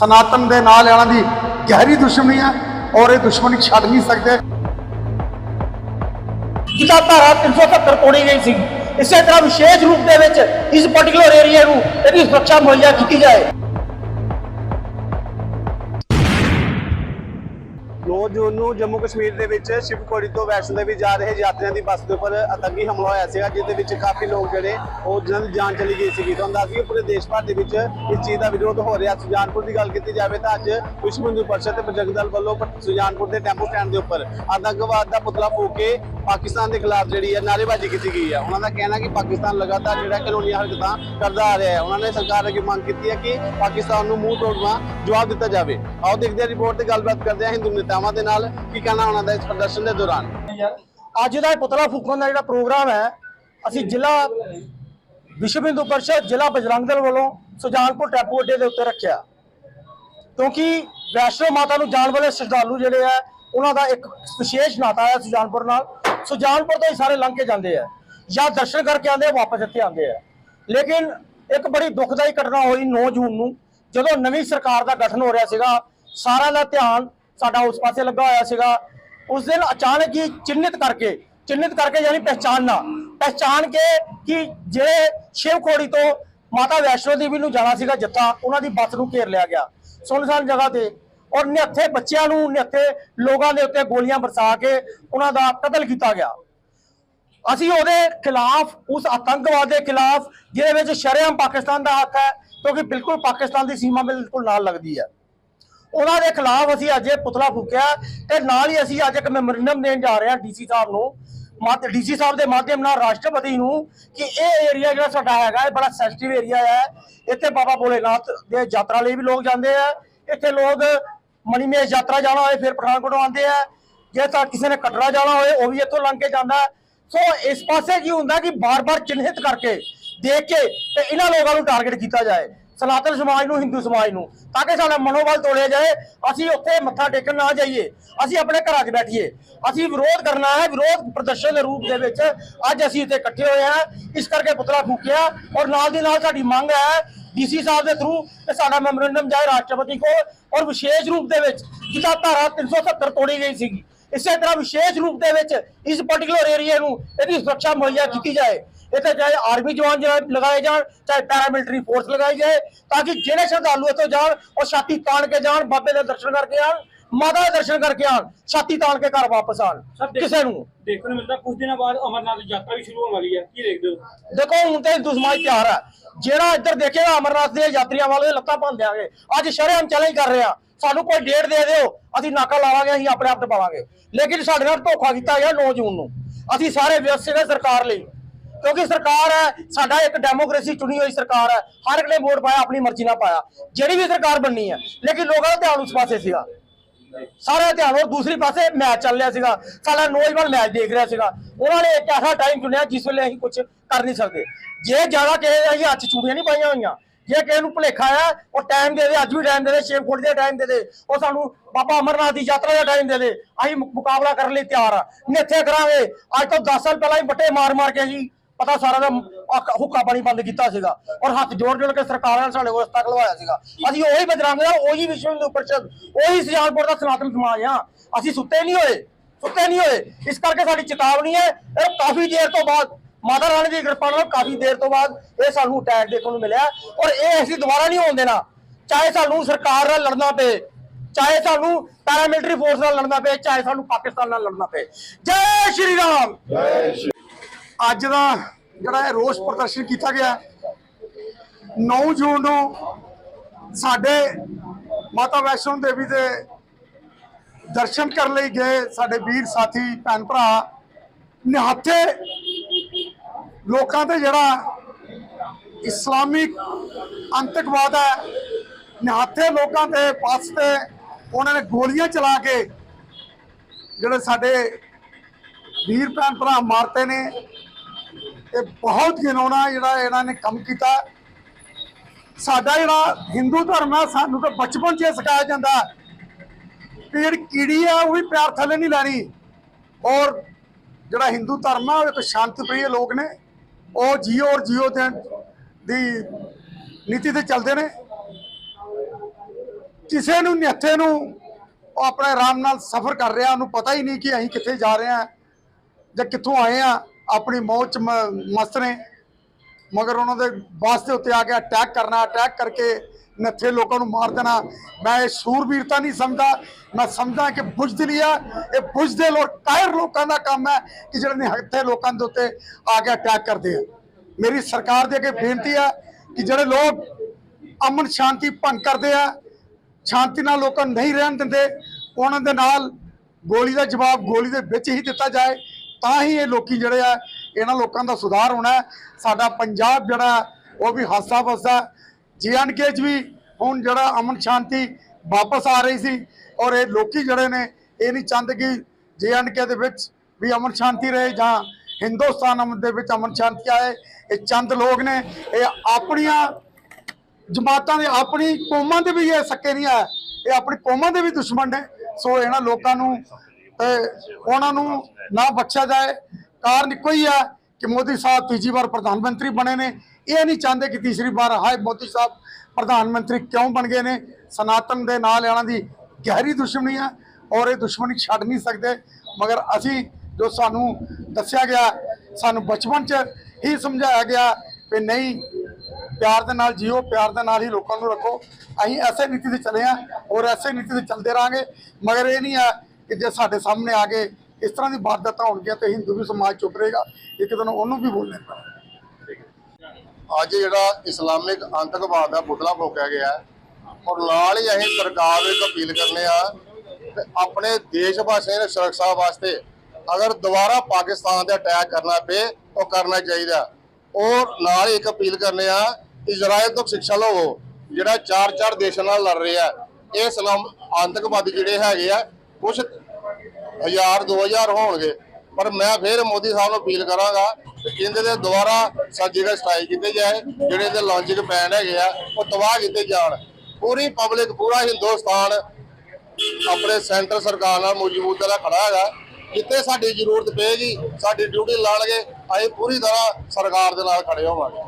ਸਨਾਤਨ ਦੇ ਨਾਲ ਇਹਨਾਂ ਦੀ ਗਹਿਰੀ ਦੁਸ਼ਮਣੀ ਹੈ ਔਰ ਇਹ ਦੁਸ਼ਮਣੀ ਛੱਡ ਨਹੀਂ ਸਕਦੇ। ਜਿੱਦਾਂ ਧਾਰਾ 370 ਤੋੜੀ ਗਈ ਸੀ। ਇਸੇ ਤਰ੍ਹਾਂ ਵਿਸ਼ੇਸ਼ ਰੂਪ ਦੇ ਵਿੱਚ ਇਸ ਪਾਰਟਿਕੂਲਰ ਏਰੀਆ ਨੂੰ ਇਹਦੀ ਸੁਰੱਖਿਆ ਮੁਹੱਈਆ ਕੀਤੀ ਜਾਏ। ਜੂਨ ਨੂੰ ਜੰਮੂ ਕਸ਼ਮੀਰ ਦੇ ਵਿੱਚ ਸ਼ਿਵਕੋੜੀ ਤੋਂ ਵੈਸ਼ਨੋ ਦੇਵੀ ਜਾ ਰਹੇ ਯਾਤਰੀਆਂ ਦੀ ਬੱਸ ਦੇ ਉੱਪਰ ਆਤੰਕੀ ਹਮਲਾ ਹੋਇਆ ਸੀਗਾ, ਜਿਹਦੇ ਵਿੱਚ ਕਾਫੀ ਲੋਕ ਜਿਹੜੇ ਉਹ ਜਿਨ੍ਹਾਂ ਦੀ ਜਾਨ ਚਲੀ ਗਈ ਸੀਗੀ। ਤੁਹਾਨੂੰ ਦੱਸ ਦਈਏ, ਪੂਰੇ ਦੇਸ਼ ਭਰ ਦੇ ਵਿੱਚ ਇਸ ਚੀਜ਼ ਦਾ ਵਿਰੋਧ ਹੋ ਰਿਹਾ। ਸੁਜਾਨਪੁਰ ਦੀ ਗੱਲ ਕੀਤੀ ਜਾਵੇ ਤਾਂ ਅੱਜ ਵਿਸ਼ਵ ਹਿੰਦੂ ਪਰਿਸ਼ਦ ਤੇ ਬਜਰੰਗ ਦਲ ਵੱਲੋਂ ਸੁਜਾਨਪੁਰ ਦੇ ਟੈਂਪੂ ਸਟੈਂਡ ਦੇ ਉੱਪਰ ਆਤੰਕਵਾਦ ਦਾ ਪੁਤਲਾ ਫੂਕ ਕੇ ਪਾਕਿਸਤਾਨ ਦੇ ਖਿਲਾਫ ਜਿਹੜੀ ਹੈ ਨਾਅਰੇਬਾਜ਼ੀ ਕੀਤੀ ਗਈ ਹੈ। ਉਹਨਾਂ ਦਾ ਕਹਿਣਾ ਕਿ ਪਾਕਿਸਤਾਨ ਲਗਾਤਾਰ ਜਿਹੜਾ ਕਾਨੂੰਨੀ ਹਰਕਤਾਂ ਕਰਦਾ ਆ ਰਿਹਾ ਹੈ। ਉਹਨਾਂ ਨੇ ਸਰਕਾਰ ਅੱਗੇ ਮੰਗ ਕੀਤੀ ਹੈ ਕਿ ਪਾਕਿਸਤਾਨ ਨੂੰ ਮੂੰਹ ਤੋੜਵਾ ਜਵਾਬ ਦਿੱਤਾ ਜਾਵੇ। ਆਓ ਦੇਖਦੇ ਹਾਂ ਰਿਪੋਰਟ ਤੇ ਗੱਲਬਾਤ ਕਰਦੇ ਹਾਂ ਹਿੰਦੂ ਨੇਤਾਵਾਂ ਦੇ ਨਾਲ ਕੀ ਕਹਿਣਾ ਉਹਨਾਂ ਦਾ ਇਸ ਪ੍ਰਦਰਸ਼ਨ ਦੇ ਦੌਰਾਨ? ਅੱਜ ਦਾ ਇਹ ਪੁਤਲਾ ਫੂਕਣ ਦਾ ਜਿਹੜਾ ਪ੍ਰੋਗਰਾਮ ਹੈ, ਅਸੀਂ ਜ਼ਿਲ੍ਹਾ ਵਿਸ਼ਵ ਹਿੰਦੂ ਪਰਿਸ਼ਦ, ਜ਼ਿਲ੍ਹਾ ਬਜਰੰਗ ਦਲ ਵੱਲੋਂ ਸੁਜਾਨਪੁਰ ਟੈਂਪੂ ਅੱਡੇ ਦੇ ਉੱਤੇ ਰੱਖਿਆ। ਕਿਉਂਕਿ ਵੈਸ਼ਨੋ ਮਾਤਾ ਨੂੰ ਜਾਣ ਵਾਲੇ ਸ਼ਰਧਾਲੂ ਜਿਹੜੇ ਆ, ਉਹਨਾਂ ਦਾ ਇੱਕ ਵਿਸ਼ੇਸ਼ ਨਾਤਾ ਹੈ ਸੁਜਾਨਪੁਰ ਨਾਲ। ਸੁਜਾਨਪੁਰ ਤੋਂ ਹੀ ਸਾਰੇ ਲੰਘ ਕੇ ਜਾਂਦੇ ਆ ਜਾਂ ਦਰਸ਼ਨ ਕਰਕੇ ਆਉਂਦੇ ਆ, ਵਾਪਸ ਇੱਥੇ ਆਉਂਦੇ ਆ। ਲੇਕਿਨ ਇੱਕ ਬੜੀ ਦੁਖਦਾਈ ਘਟਨਾ ਹੋਈ 9 ਜੂਨ ਨੂੰ, ਜਦੋਂ ਨਵੀਂ ਸਰਕਾਰ ਦਾ ਗਠਨ ਹੋ ਰਿਹਾ ਸੀਗਾ, ਸਾਰਿਆਂ ਦਾ ਧਿਆਨ ਸਾਡਾ ਉਸ ਪਾਸੇ ਲੱਗਾ ਹੋਇਆ ਸੀਗਾ। ਉਸ ਦਿਨ ਅਚਾਨਕ ਹੀ ਚਿੰਨਿਤ ਕਰਕੇ ਚਿੰਨਿਤ ਕਰਕੇ ਯਾਨੀ ਪਹਿਚਾਨਣਾ ਪਹਿਚਾਨ ਕੇ ਕਿ ਜਿਹੜੇ ਸ਼ਿਵ ਖੋੜੀ ਤੋਂ ਮਾਤਾ ਵੈਸ਼ਨੋ ਦੇਵੀ ਨੂੰ ਜਾਣਾ ਸੀਗਾ ਜੱਥਾ, ਉਹਨਾਂ ਦੀ ਬੱਸ ਨੂੰ ਘੇਰ ਲਿਆ ਗਿਆ। ਸੁਨਸਾਨ ਜਗ੍ਹਾ ਤੇ। ਔਰ ਨਿਹੱਥੇ ਬੱਚਿਆਂ ਨੂੰ, ਨਿਹੱਥੇ ਲੋਕਾਂ ਦੇ ਉੱਤੇ ਗੋਲੀਆਂ ਬਰਸਾ ਕੇ ਉਹਨਾਂ ਦਾ ਕਤਲ ਕੀਤਾ ਗਿਆ। ਅਸੀਂ ਉਹਦੇ ਖਿਲਾਫ, ਉਸ ਆਤੰਕਵਾਦ ਦੇ ਖਿਲਾਫ, ਜਿਹਦੇ ਵਿੱਚ ਸ਼ਰੇਆਮ ਪਾਕਿਸਤਾਨ ਦਾ ਹੱਥ ਹੈ, ਕਿਉਂਕਿ ਬਿਲਕੁਲ ਪਾਕਿਸਤਾਨ ਦੀ ਸੀਮਾ ਬਿਲਕੁਲ ਨਾਲ ਲੱਗਦੀ ਹੈ। ਉਹਨਾਂ ਦੇ ਖਿਲਾਫ ਅਸੀਂ ਅੱਜ ਇਹ ਪੁਤਲਾ ਫੂਕਿਆ ਤੇ ਨਾਲ ਹੀ ਅਸੀਂ ਅੱਜ ਇੱਕ ਮੈਮੋਰੰਡਮ ਦੇਣ ਜਾ ਰਹੇ ਹਾਂ ਡੀਸੀ ਸਾਹਿਬ ਨੂੰ। ਮਾਤ ਡੀਸੀ ਸਾਹਿਬ ਦੇ ਮਾਧਿਅਮ ਨਾਲ ਰਾਸ਼ਟਰਪਤੀ ਨੂੰ ਕਿ ਇਹ ਏਰੀਆ ਜਿਹੜਾ ਸਾਡਾ ਹੈਗਾ, ਇਹ ਬੜਾ ਸੈਂਸਿਟਿਵ ਏਰੀਆ ਹੈ। ਇੱਥੇ ਬਾਬਾ ਭੋਲੇਨਾਥ ਦੇ ਯਾਤਰਾ ਲਈ ਵੀ ਲੋਕ ਜਾਂਦੇ ਆ। ਇੱਥੇ ਲੋਕ ਮਣੀਮੇਸ਼ ਯਾਤਰਾ ਜਾਣਾ ਹੋਏ, ਫਿਰ ਪਠਾਨਕੋਟ ਆਉਂਦੇ ਆ। ਜੇ ਤਾਂ ਕਿਸੇ ਨੇ ਕਟਰਾ ਜਾਣਾ ਹੋਏ, ਉਹ ਵੀ ਇੱਥੋਂ ਲੰਘ ਕੇ ਜਾਂਦਾ। ਸੋ ਇਸ ਪਾਸੇ ਕੀ ਹੁੰਦਾ ਕਿ ਬਾਰ-ਬਾਰ ਚਿੰਨ੍ਹਿਤ ਕਰਕੇ ਦੇਖ ਕੇ ਤੇ ਇਹਨਾਂ ਲੋਕਾਂ ਨੂੰ ਟਾਰਗੇਟ ਕੀਤਾ ਜਾਏ। ਸਨਾਤਨ ਸਮਾਜ ਨੂੰ, ਹਿੰਦੂ ਸਮਾਜ ਨੂੰ, ਤਾਂ ਕਿ ਸਾਡਾ ਮਨੋਬਲ ਤੋੜਿਆ ਜਾਏ, ਅਸੀਂ ਉੱਥੇ ਮੱਥਾ ਟੇਕਣ ਨਾ ਜਾਈਏ, ਅਸੀਂ ਆਪਣੇ ਘਰਾਂ 'ਚ ਬੈਠੀਏ। ਅਸੀਂ ਵਿਰੋਧ ਕਰਨਾ ਹੈ, ਵਿਰੋਧ ਪ੍ਰਦਰਸ਼ਨ ਦੇ ਰੂਪ ਦੇ ਵਿੱਚ ਅੱਜ ਅਸੀਂ ਇੱਥੇ ਇਕੱਠੇ ਹੋਏ ਹਾਂ, ਇਸ ਕਰਕੇ ਪੁਤਲਾ ਫੂਕਿਆ, ਔਰ ਨਾਲ ਦੀ ਨਾਲ ਸਾਡੀ ਮੰਗ ਹੈ ਡੀਸੀ ਸਾਹਿਬ ਦੇ ਥਰੂ ਕਿ ਸਾਡਾ ਮੈਮੋਰੈਂਡਮ ਜਾਏ ਰਾਸ਼ਟਰਪਤੀ ਕੋ ਔਰ ਵਿਸ਼ੇਸ਼ ਰੂਪ ਦੇ ਵਿੱਚ ਜਿੱਦਾਂ ਧਾਰਾ 370 ਤੋੜੀ ਗਈ ਸੀਗੀ, ਇਸੇ ਤਰ੍ਹਾਂ ਵਿਸ਼ੇਸ਼ ਰੂਪ ਦੇ ਵਿੱਚ ਇਸ ਪਾਰਟਿਕੂਲਰ ਏਰੀਆ ਨੂੰ ਇਹਦੀ ਸੁਰੱਖਿਆ ਮੁਹੱਈਆ ਕੀਤੀ ਜਾਏ। ਇੱਥੇ ਚਾਹੇ ਆਰਮੀ ਜਵਾਨ ਜਿਹੜਾ ਲਗਾਏ ਜਾਣ ਚਾਹੇ ਪੈਰਾਮਿਲਟਰੀ ਫੋਰਸ ਲਗਾਈ ਜਾਏ ਤਾਂ ਕਿ ਜਿਹੜੇ ਸ਼ਰਧਾਲੂ ਇੱਥੋਂ ਜਾਣ ਉਹ ਛਾਤੀ ਤਾਣ ਕੇ ਜਾਣ ਬਾਬੇ ਦੇ ਦਰਸ਼ਨ ਕਰਕੇ ਆਣ ਮਾਤਾ ਦੇ ਦਰਸ਼ਨ ਕਰਕੇ ਆਣ ਛਾਤੀ ਤਾਣ ਕੇ ਘਰ ਵਾਪਸ ਆਣ ਕਿਸੇ ਨੂੰ। ਦੇਖਣ ਨੂੰ ਮਿਲਦਾ ਕੁਝ ਦਿਨਾਂ ਬਾਅਦ ਅਮਰਨਾਥ ਯਾਤਰਾ ਵੀ ਸ਼ੁਰੂ ਹੋਣ ਵਾਲੀ ਹੈ। ਕੀ ਦੇਖਦੇ ਹੋ? ਦੇਖੋ ਹੁਣ ਤੇ ਹਿੰਦੂ ਸਮਾਜ ਤਿਆਰ ਹੈ ਜਿਹੜਾ ਇੱਧਰ ਦੇਖੇਗਾ ਅਮਰਨਾਥ ਦੇ ਯਾਤਰੀਆਂ ਵਾਲੇ ਲੱਤਾਂ ਭੰਨ ਦਿਆਂਗੇ। ਅੱਜ ਸ਼ਰੇਆਮ ਚੈਲੰਜ ਕਰ ਰਹੇ। ਆ ਸਾਨੂੰ ਕੋਈ ਡੇਟ ਦੇ ਦਿਓ ਅਸੀਂ ਨਾਕਾ ਲਾਵਾਂਗੇ ਅਸੀਂ ਆਪਣੇ ਆਪ ਦਬਾਵਾਂਗੇ। ਲੇਕਿਨ ਸਾਡੇ ਨਾਲ ਧੋਖਾ ਕੀਤਾ ਗਿਆ 9 ਜੂਨ ਨੂੰ। ਅਸੀਂ ਸਾਰੇ ਵਿਅਸਤ ਨੇ ਸਰਕਾਰ ਲਈ। ਕਿਉਂਕਿ ਸਰਕਾਰ ਹੈ, ਸਾਡਾ ਇੱਕ ਡੈਮੋਕ੍ਰੇਸੀ ਚੁਣੀ ਹੋਈ ਸਰਕਾਰ ਹੈ, ਹਰ ਇੱਕ ਨੇ ਵੋਟ ਪਾਇਆ, ਆਪਣੀ ਮਰਜ਼ੀ ਨਾਲ ਪਾਇਆ। ਜਿਹੜੀ ਵੀ ਸਰਕਾਰ ਬਣਨੀ ਹੈ, ਲੇਕਿਨ ਲੋਕਾਂ ਦਾ ਧਿਆਨ ਉਸ ਪਾਸੇ ਸੀਗਾ। ਸਾਰਾ ਧਿਆਨ ਉਹ ਦੂਸਰੀ ਪਾਸੇ ਮੈਚ ਚੱਲ ਰਿਹਾ ਸੀਗਾ। ਸਾਡਾ ਨੌਜਵਾਨ ਮੈਚ ਦੇਖ ਰਿਹਾ ਸੀਗਾ। ਉਹਨਾਂ ਨੇ ਇੱਕ ਐਸਾ ਟਾਈਮ ਚੁਣਿਆ ਜਿਸ ਵੇਲੇ ਅਸੀਂ ਕੁਝ ਕਰ ਨਹੀਂ ਸਕਦੇ ਜੇ ਜ਼ਿਆਦਾ ਕਿਸੇ ਦੇ ਅਸੀਂ ਹੱਥ ਚੂੜੀਆਂ ਨਹੀਂ ਪਾਈਆਂ ਹੋਈਆਂ, ਜੇ ਕਿਸੇ ਨੂੰ ਭੁਲੇਖਾ ਆ, ਉਹ ਟਾਈਮ ਦੇ ਦੇ, ਅੱਜ ਵੀ ਟਾਈਮ ਦੇ ਦੇ, ਛੇ ਫੁੱਟ ਦੇ ਟਾਈਮ ਦੇ ਦੇ, ਉਹ ਸਾਨੂੰ ਬਾਬਾ ਅਮਰਨਾਥ ਦੀ ਯਾਤਰਾ ਦਾ ਟਾਈਮ ਦੇ ਦੇ। ਅਸੀਂ ਮੁਕਾਬਲਾ ਕਰਨ ਲਈ ਤਿਆਰ ਆ। ਨਿੱਥੇ ਕਰਾਂਗੇ। ਅੱਜ ਤੋਂ 10 ਸਾਲ ਪਹਿਲਾਂ ਹੀ ਬੱਟੇ ਮਾਰ ਮਾਰ ਕੇ ਅਸੀਂ ਪਤਾ ਸਾਰਿਆਂ ਦਾ ਹੁੱਕਾ ਪਾਣੀ ਬੰਦ ਕੀਤਾ ਸੀਗਾ ਔਰ ਹੱਥ ਜੋੜ ਜੋੜ ਕੇ ਸਰਕਾਰ ਨਾਲ ਸਾਡੇ ਕੋਲ ਤੱਕ ਲਵਾਇਆ ਸੀਗਾ। ਅਸੀਂ ਉਹੀ ਬਜਰੰਗ ਦਾ ਉਹੀ ਵਿਸ਼ਵ ਹਿੰਦੂ ਪਰਿਸ਼ਦ, ਉਹੀ ਸੁਜਾਨਪੁਰ ਦਾ ਸਨਾਤਨ ਸਮਾਜ ਆ। ਅਸੀਂ ਸੁੱਤੇ ਨਹੀਂ ਹੋਏ, ਸੁੱਤੇ ਨਹੀਂ ਹੋਏ। ਇਸ ਕਰਕੇ ਸਾਡੀ ਚੇਤਾਵਨੀ ਹੈ, ਇਹ ਕਾਫੀ ਦੇਰ ਤੋਂ ਬਾਅਦ, ਮਾਤਾ ਰਾਣੀ ਦੀ ਕਿਰਪਾ ਨਾਲ ਕਾਫੀ ਦੇਰ ਤੋਂ ਬਾਅਦ ਇਹ ਸਾਨੂੰ ਅਟੈਕ ਦੇਖਣ ਨੂੰ ਮਿਲਿਆ। ਔਰ ਇਹ ਅਸੀਂ ਦੁਬਾਰਾ ਨਹੀਂ ਹੋਣ ਦੇਣਾ। ਚਾਹੇ ਸਾਨੂੰ ਸਰਕਾਰ ਨਾਲ ਲੜਨਾ ਪਏ, ਚਾਹੇ ਸਾਨੂੰ ਪੈਰਾਮਿਲਟਰੀ ਫੋਰਸ ਨਾਲ ਲੜਨਾ ਪਏ, ਚਾਹੇ ਸਾਨੂੰ ਪਾਕਿਸਤਾਨ ਨਾਲ ਲੜਨਾ ਪਏ। ਜੈ ਸ਼੍ਰੀ ਰਾਮ! ਅੱਜ ਦਾ ਜਿਹੜਾ ਇਹ ਰੋਸ ਪ੍ਰਦਰਸ਼ਨ ਕੀਤਾ ਗਿਆ 9 ਜੂਨ ਨੂੰ ਸਾਡੇ ਮਾਤਾ ਵੈਸ਼ਨੋ ਦੇਵੀ ਦੇ ਦਰਸ਼ਨ ਕਰਨ ਲਈ ਗਏ ਸਾਡੇ ਵੀਰ ਸਾਥੀ, ਭੈਣ ਭਰਾ, ਨਿਹੱਥੇ ਲੋਕਾਂ ਤੇ ਜਿਹੜਾ ਇਸਲਾਮਿਕ ਅੰਤਕਵਾਦ ਹੈ, ਨਿਹੱਥੇ ਲੋਕਾਂ ਦੇ ਪਾਸ ਤੇ ਉਹਨਾਂ ਨੇ ਗੋਲੀਆਂ ਚਲਾ ਕੇ ਜਿਹੜੇ ਸਾਡੇ ਵੀਰ, ਭੈਣ ਭਰਾ ਮਾਰਤੇ ਨੇ। ਇਹ ਬਹੁਤ ਗਿਨੋਣਾ ਜਿਹੜਾ ਇਹਨਾਂ ਨੇ ਕੰਮ ਕੀਤਾ। ਸਾਡਾ ਜਿਹੜਾ ਹਿੰਦੂ ਧਰਮ ਹੈ ਸਾਨੂੰ ਤਾਂ ਬਚਪਨ 'ਚ ਇਹ ਸਿਖਾਇਆ ਜਾਂਦਾ। ਕਿ ਜਿਹੜੀ ਕੀੜੀ ਆ, ਉਹ ਵੀ ਪਿਆਰ ਥੱਲੇ ਨਹੀਂ ਲੈਣੀ। ਔਰ ਜਿਹੜਾ ਹਿੰਦੂ ਧਰਮ ਆ, ਉਹ ਇੱਕ ਸ਼ਾਂਤੀ ਪ੍ਰਿਯ ਲੋਕ ਨੇ। ਉਹ ਜੀਓ ਔਰ ਜੀਓ ਦੇ ਦੀ ਨੀਤੀ ਤੇ ਚੱਲਦੇ ਨੇ। ਕਿਸੇ ਨੂੰ ਨਿਹੱਥੇ ਨੂੰ ਉਹ ਆਪਣੇ ਆਰਾਮ ਨਾਲ ਸਫ਼ਰ ਕਰ ਰਿਹਾ, ਉਹਨੂੰ ਪਤਾ ਹੀ ਨਹੀਂ ਕਿ ਅਸੀਂ ਕਿੱਥੇ ਜਾ ਰਹੇ ਹਾਂ ਜਾਂ ਕਿੱਥੋਂ ਆਏ ਆ ਆਪਣੀ ਮੌਜ ਚ ਮ- ਮਸਤ ਨੇ। ਮਗਰ ਉਹਨਾਂ ਦੇ ਬੱਸ ਦੇ ਉੱਤੇ ਆ ਕੇ ਅਟੈਕ ਕਰਨਾ ਅਟੈਕ ਕਰਕੇ ਨੱਥੇ ਲੋਕਾਂ ਨੂੰ ਮਾਰ ਦੇਣਾ। ਮੈਂ ਇਹ ਸੂਰਬੀਰਤਾ ਨਹੀਂ ਸਮਝਦਾ। ਮੈਂ ਸਮਝਦਾ ਕਿ ਬੁਜ਼ਦਿਲੀ ਆ ਇਹ ਬੁਜ਼ਦਿਲ ਔਰ ਕਾਇਰ ਲੋਕਾਂ ਦਾ ਕੰਮ ਹੈ ਕਿ ਜਿਹੜੇ ਨਿਹੱਥੇ ਲੋਕਾਂ ਦੇ ਉੱਤੇ ਆ ਕੇ ਅਟੈਕ ਕਰਦੇ ਆ। ਮੇਰੀ ਸਰਕਾਰ ਦੇ ਅੱਗੇ ਬੇਨਤੀ ਹੈ ਕਿ ਜਿਹੜੇ ਲੋਕ ਅਮਨ ਸ਼ਾਂਤੀ ਭੰਗ ਕਰਦੇ ਆ, ਸ਼ਾਂਤੀ ਨਾਲ ਲੋਕਾਂ ਨੂੰ ਨਹੀਂ ਰਹਿਣ ਦਿੰਦੇ, ਉਹਨਾਂ ਦੇ ਨਾਲ ਗੋਲੀ ਦਾ ਜਵਾਬ ਗੋਲੀ ਦੇ ਵਿੱਚ ਹੀ ਦਿੱਤਾ ਜਾਏ। ਤਾਂ ਹੀ ਇਹ ਲੋਕੀ ਜਿਹੜੇ ਆ ਇਹਨਾਂ ਲੋਕਾਂ ਦਾ ਸੁਧਾਰ ਹੋਣਾ ਸਾਡਾ ਪੰਜਾਬ ਜਿਹੜਾ ਹੈ, ਉਹ ਵੀ ਹਾਸਾ ਵਸਦਾ ਜੀਐਨਕੇ 'ਚ ਵੀ ਹੁਣ ਜਿਹੜਾ ਅਮਨ ਸ਼ਾਂਤੀ ਵਾਪਸ ਆ ਰਹੀ ਸੀ ਔਰ ਇਹ ਲੋਕੀ ਜਿਹੜੇ ਨੇ ਇਹ ਨਹੀਂ ਚਾਹੁੰਦੇ ਕਿ ਜੀਐਨਕੇ ਦੇ ਵਿੱਚ ਵੀ ਅਮਨ ਸ਼ਾਂਤੀ ਰਹੇ ਜਾਂ ਹਿੰਦੁਸਤਾਨ ਅਮਨ ਦੇ ਵਿੱਚ ਅਮਨ ਸ਼ਾਂਤੀ ਆਏ ਇਹ ਚੰਦ ਲੋਕ ਨੇ ਇਹ ਆਪਣੀਆਂ ਜਮਾਤਾਂ ਦੇ ਆਪਣੀ ਕੌਮਾਂ ਦੇ ਵੀ ਇਹ ਸੱਕੇ ਨਹੀਂ ਆ ਇਹ ਆਪਣੀ ਕੌਮਾਂ ਦੇ ਵੀ ਦੁਸ਼ਮਣ ਨੇ। ਸੋ ਇਹਨਾਂ ਲੋਕਾਂ ਨੂੰ ਤੇ ਉਹਨਾਂ ਨੂੰ ਨਾ ਬਖਸ਼ਿਆ ਜਾਏ। ਕਾਰਨ ਇੱਕੋ ਹੀ ਹੈ ਕਿ ਮੋਦੀ ਸਾਹਿਬ ਤੀਜੀ ਵਾਰ ਪ੍ਰਧਾਨ ਮੰਤਰੀ ਬਣੇ ਨੇ। ਇਹ ਨਹੀਂ ਚਾਹੁੰਦੇ ਕਿ ਤੀਸਰੀ ਵਾਰ, ਹਾਏ ਮੋਦੀ ਸਾਹਿਬ ਪ੍ਰਧਾਨ ਮੰਤਰੀ ਕਿਉਂ ਬਣ ਗਏ ਨੇ? ਸਨਾਤਨ ਦੇ ਨਾਲ ਇਹਨਾਂ ਦੀ ਗਹਿਰੀ ਦੁਸ਼ਮਣੀ ਆ ਔਰ ਇਹ ਦੁਸ਼ਮਣੀ ਛੱਡ ਨਹੀਂ ਸਕਦੇ। ਮਗਰ ਅਸੀਂ ਜੋ ਸਾਨੂੰ ਦੱਸਿਆ ਗਿਆ, ਸਾਨੂੰ ਬਚਪਨ 'ਚ ਹੀ ਸਮਝਾਇਆ ਗਿਆ ਕਿ ਨਹੀਂ, ਪਿਆਰ ਦੇ ਨਾਲ ਜੀਓ, ਪਿਆਰ ਦੇ ਨਾਲ ਹੀ ਲੋਕਾਂ ਨੂੰ ਰੱਖੋ। ਅਸੀਂ ਐਸੇ ਨੀਤੀ ਤੇ ਚੱਲੇ ਆ ਔਰ ਐਸੇ ਨੀਤੀ ਤੇ ਚੱਲਦੇ ਰਾਂਗੇ ਮਗਰ ਇਹ ਨਹੀਂ ਆ ਕਿ ਜੇ ਸਾਡੇ ਸਾਹਮਣੇ ਆ ਕੇ ਇਸ ਤਰ੍ਹਾਂ ਦੀ ਵਾਰਦਾਤਾਂ ਹੋਣਗੀਆਂ ਤੇ ਹਿੰਦੂ ਵੀ ਸਮਾਜ ਚੁੱਪ ਰਹੇਗਾ, ਇੱਕ ਦਿਨ ਉਹਨੂੰ ਵੀ ਬੋਲਣਾ ਪੈਣਾ। ਅੱਜ ਜਿਹੜਾ ਇਸਲਾਮਿਕ ਆਤੰਕਵਾਦ ਦਾ ਪੁਤਲਾ ਫੂਕਿਆ ਗਿਆ ਔਰ ਨਾਲ ਹੀ ਅਸੀਂ ਸਰਕਾਰ ਨੂੰ ਇੱਕ ਅਪੀਲ ਕਰਨੇ ਆ ਕਿ ਆਪਣੇ ਦੇਸ਼ ਵਾਸੀਆਂ ਦੀ ਸੁਰੱਖਿਆ ਵਾਸਤੇ ਅਗਰ ਦੁਬਾਰਾ ਪਾਕਿਸਤਾਨ ਤੇ ਅਟੈਕ ਕਰਨਾ ਪਏ, ਉਹ ਕਰਨਾ ਚਾਹੀਦਾ। ਔਰ ਨਾਲ ਹੀ ਇੱਕ ਅਪੀਲ ਕਰਨੇ ਆ ਇਜ਼ਰਾਈਲ ਤੋਂ ਸਿੱਖਿਆ ਲਵੋ, ਜਿਹੜਾ ਚਾਰ ਚਾਰ ਦੇਸ਼ਾਂ ਨਾਲ ਲੜ ਰਿਹਾ ਇਹ ਇਸਲਾਮ ਆਤੰਕਵਾਦੀ ਜਿਹੜੇ ਹੈਗੇ ਆ ਕੁਝ ਹਜ਼ਾਰ 2000 ਹੋਣਗੇ। ਪਰ ਮੈਂ ਫਿਰ ਮੋਦੀ ਸਾਹਿਬ ਨੂੰ ਅਪੀਲ ਕਰਾਂਗਾ ਕਿ ਇਹਦੇ ਤੇ ਦੁਬਾਰਾ ਸਰਜੀਕਲ ਸਟ੍ਰਾਈਕ ਕੀਤੇ ਜਾਏ, ਜਿਹੜੇ ਇਹਦੇ ਲਾਂਚਿੰਗ ਪੈਨ ਹੈਗੇ ਆ, ਉਹ ਤਬਾਹ ਕੀਤੇ ਜਾਣ। ਪੂਰੀ ਪਬਲਿਕ ਪੂਰਾ ਹਿੰਦੁਸਤਾਨ ਆਪਣੇ ਸੈਂਟਰ ਸਰਕਾਰ ਨਾਲ ਮੌਜੂਦ ਦਾ ਖੜਾ ਹੈਗਾ। ਜਿੱਥੇ ਸਾਡੀ ਜ਼ਰੂਰਤ ਪਏਗੀ, ਸਾਡੀ ਡਿਊਟੀ ਲਾਣਗੇ, ਅਸੀਂ ਪੂਰੀ ਤਰ੍ਹਾਂ ਸਰਕਾਰ ਦੇ ਨਾਲ ਖੜੇ ਹੋਵਾਂਗੇ।